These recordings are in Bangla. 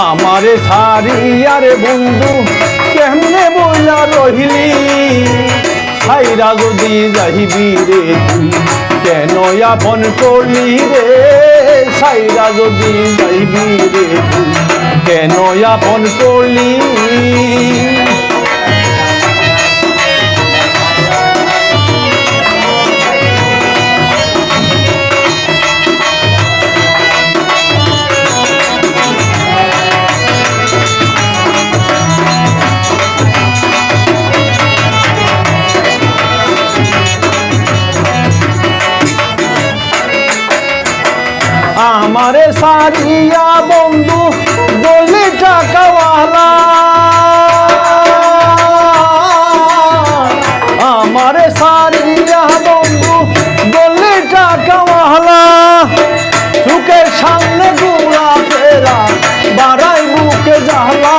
আমারে সারি আরে বন্ধু, কেমনে বইলা রহিলি? সাইরা যদি যাহিবি রে তুই, কেন আপন করলি রে? সাইরা যদি যাইবি রে তুই, কেন আপন করলি? আমারে সারিয়া বন্ধু বললি টাকাওয়ালা। আমারে সারিয়া বন্ধু বললি টাকাওয়ালা। চুকের সামনে গুড়া ফেরা বাড়াই বুকে জ্বালা।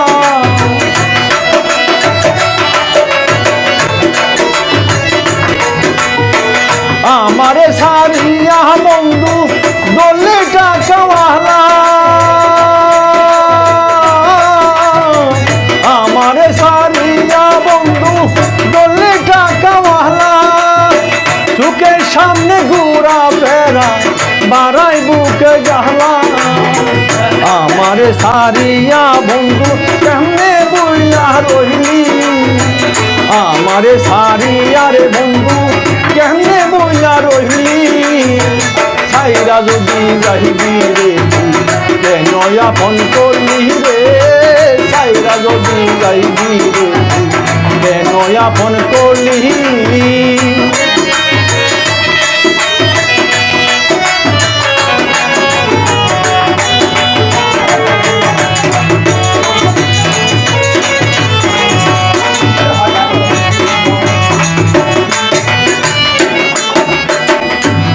চোখের সামনে ঘুরা ফেরা বাড়াই বুকে জ্বালা আমারে সারিয়া বন্ধু কেমনে বইয়া রইলি? আমারে সারিয়ারে বন্ধু কেমনে বইয়া রইলি? সাইরা যদি যাইবি রে কেন আপন করলি রে? সাইরা যদি যাইবি রে কেন আপন করলি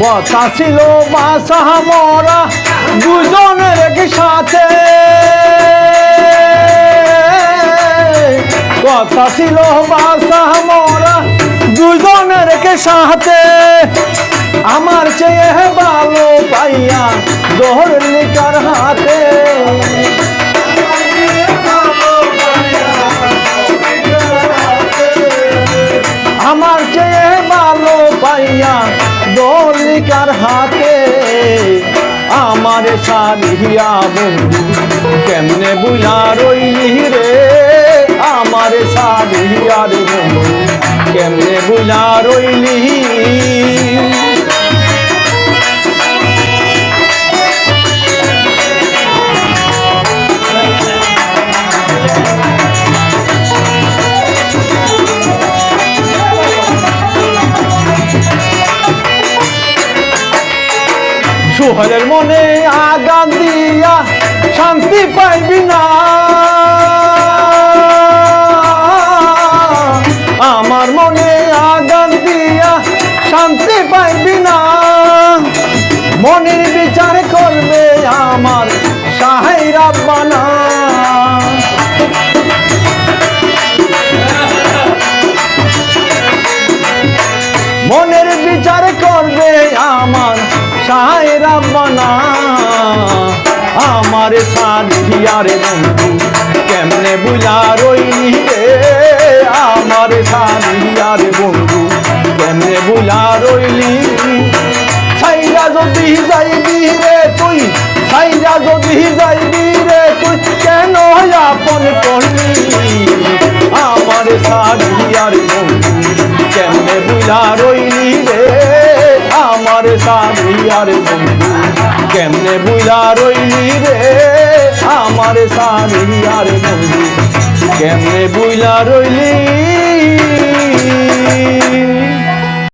কথা ছিল বাসা মরা দুজনের সাথে। কথা ছিল বাসা মরা দুজনের সাথে। আমার চেয়ে ভালো পাইয়া দৌড়লি কার হাতে। আমার চেয়ে ভালো পাইয়া দলিকার হাতে আমার সারিয়া বন্ধু, কেমনে বুলা রইলি রে? আমার সারিয়ার বন্ধু, কেমনে বুলা রইলি সোহেলের মনে আগান দিয়া শান্তি পাইবি না। আমার মনে আগান দিয়া শান্তি পাইবি না। মনের বিচার করবে আমার সাহাই রাব্বানা মনের বিচার করবে আমার সাহায় রাব্বানা আমার সাথিয়ারে বন্ধু, কেমনে বুঝা রইলি রে? আমার সাথিয়ারে বন্ধু, কেমনে বুঝা রইলি? সাইরা যদি যাইবি রে তুই সাইরা যদি যাইবি রে তুই, কেন আপন করলি? আমার সাথিয়ারে বন্ধু, কেমনে বুঝা রইলি? আরে সারি আরে বন্ধু, কেমনে বুঝা রইলি রে? আমার সারি আরে বন্ধু, কেমনে বুঝা রইলি?